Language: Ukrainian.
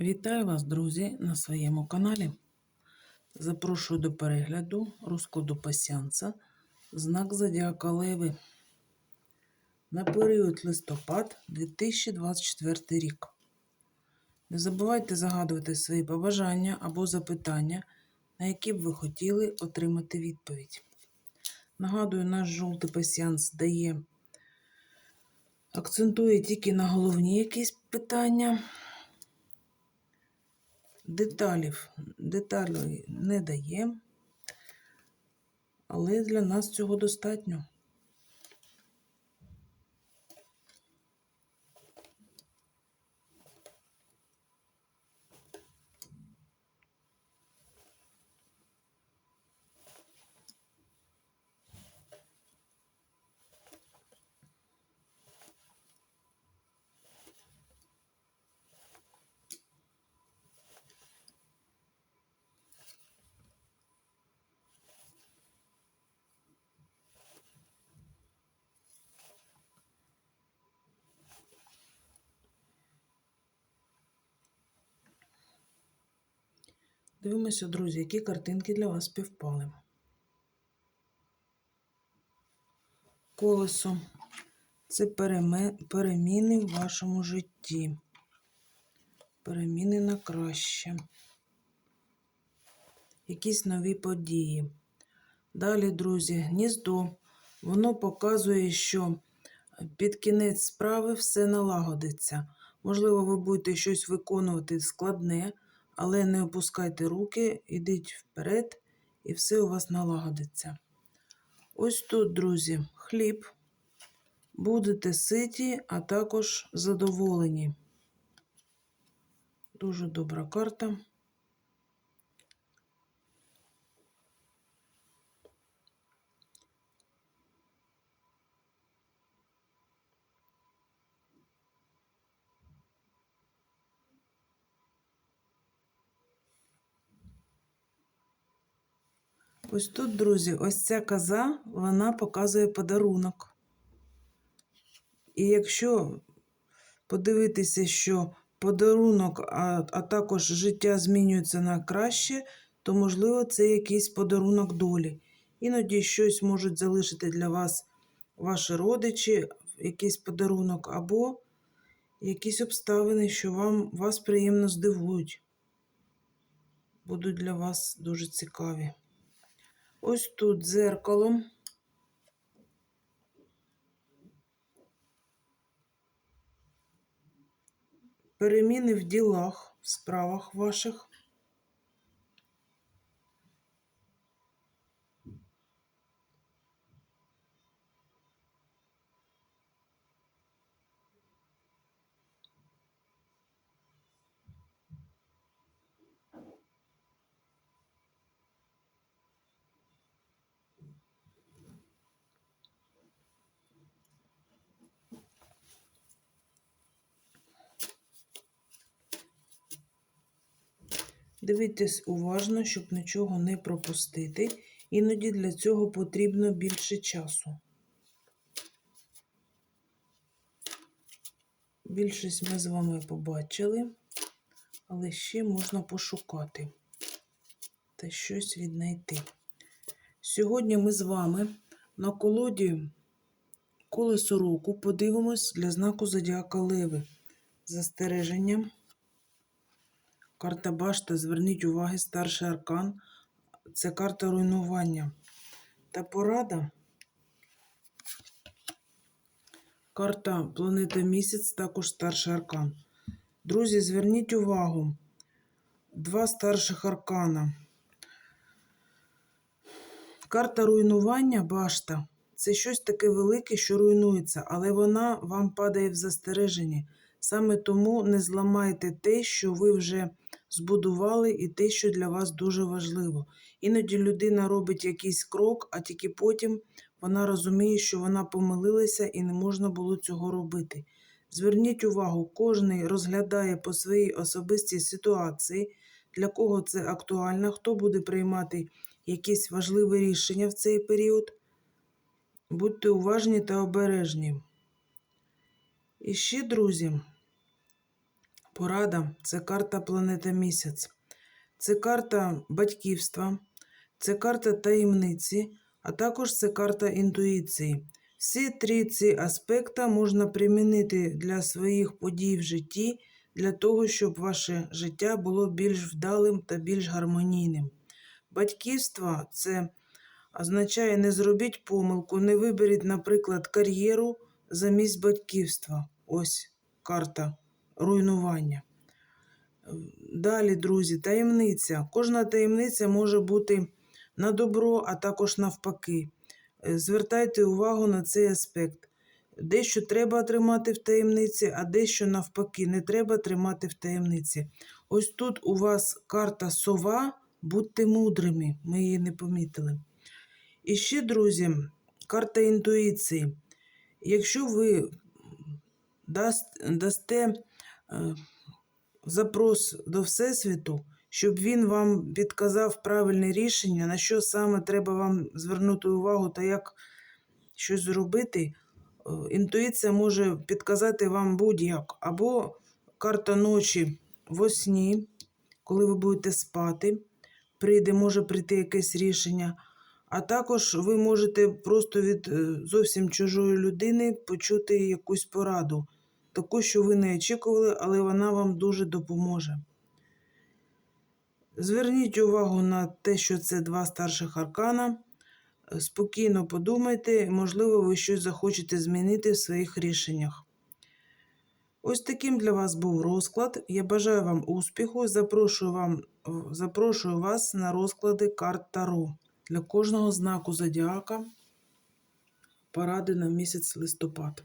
Вітаю вас, друзі, на своєму каналі. Запрошую до перегляду розкладу пасіанса знак Зодіака Леви на період листопад 2024 рік. Не забувайте загадувати свої побажання або запитання, на які б ви хотіли отримати відповідь. Нагадую, наш жовтий пасіанс дає, акцентує тільки на головні якісь питання. Деталів, деталей не дає, але для нас цього достатньо. Дивимося, друзі, які картинки для вас співпали. Колесо це переміни в вашому житті. Переміни на краще. Якісь нові події. Далі, друзі, гніздо. Воно показує, що під кінець справи все налагодиться. Можливо, ви будете щось виконувати складне, але не опускайте руки, ідіть вперед, і все у вас налагодиться. Ось тут, друзі, хліб. Будете ситі, а також задоволені. Дуже добра карта. Ось тут, друзі, ось ця коза, вона показує подарунок. І якщо подивитися, що подарунок, а, а також життя змінюється на краще, то, можливо, це якийсь подарунок долі. Іноді щось можуть залишити для вас ваші родичі, якийсь подарунок, або якісь обставини, що вам, вас приємно здивують. Будуть для вас дуже цікаві. Ось тут дзеркало. Переміни в ділах, в справах ваших. Дивіться уважно, щоб нічого не пропустити. Іноді для цього потрібно більше часу. Більшість ми з вами побачили, але ще можна пошукати та щось віднайти. Сьогодні ми з вами на колоді колесо року подивимось для знаку Зодіака Леви. Застереження. Карта Башта, зверніть увагу, старший аркан. Це карта руйнування. Та порада. Карта планета місяць, також старший аркан. Друзі, зверніть увагу. Два старших аркана. Карта руйнування башта. Це щось таке велике, що руйнується, але вона вам падає в застереженні. Саме тому не зламайте те, що ви вже збудували, і те, що для вас дуже важливо. Іноді людина робить якийсь крок, а тільки потім вона розуміє, що вона помилилася і не можна було цього робити. Зверніть увагу, кожен розглядає по своїй особистій ситуації, для кого це актуально, хто буде приймати якісь важливі рішення в цей період. Будьте уважні та обережні. І ще, друзі, Порада це карта планета місяць. Це карта батьківства, це карта таємниці, а також це карта інтуїції. Всі три ці аспекти можна примінити для своїх подій в житті, для того, щоб ваше життя було більш вдалим та більш гармонійним. Батьківство це означає не зробіть помилку, не виберіть, наприклад, кар'єру замість батьківства. Ось карта руйнування. Далі, друзі, таємниця. Кожна таємниця може бути на добро, а також навпаки. Е, Звертайте увагу на цей аспект. Дещо треба тримати в таємниці, а дещо навпаки не треба тримати в таємниці. Ось тут у вас карта сова, будьте мудрими, ми її не помітили. І ще, друзі, карта інтуїції. Якщо ви дасте запрос до Всесвіту, щоб він вам підказав правильне рішення, на що саме треба вам звернути увагу та як щось зробити, е, інтуїція може підказати вам будь-як. Або карта ночі во сні, коли ви будете спати, прийде, може прийти якесь рішення. А також ви можете просто від е, зовсім чужої людини почути якусь пораду, таку, що ви не очікували, але вона вам дуже допоможе. Зверніть увагу на те, що це два старших аркана. Е, Спокійно подумайте, можливо, ви щось захочете змінити в своїх рішеннях. Ось таким для вас був розклад. Я бажаю вам успіху. Запрошую, вам, запрошую вас на розклади карт Таро для кожного знаку зодіака поради на місяць листопад.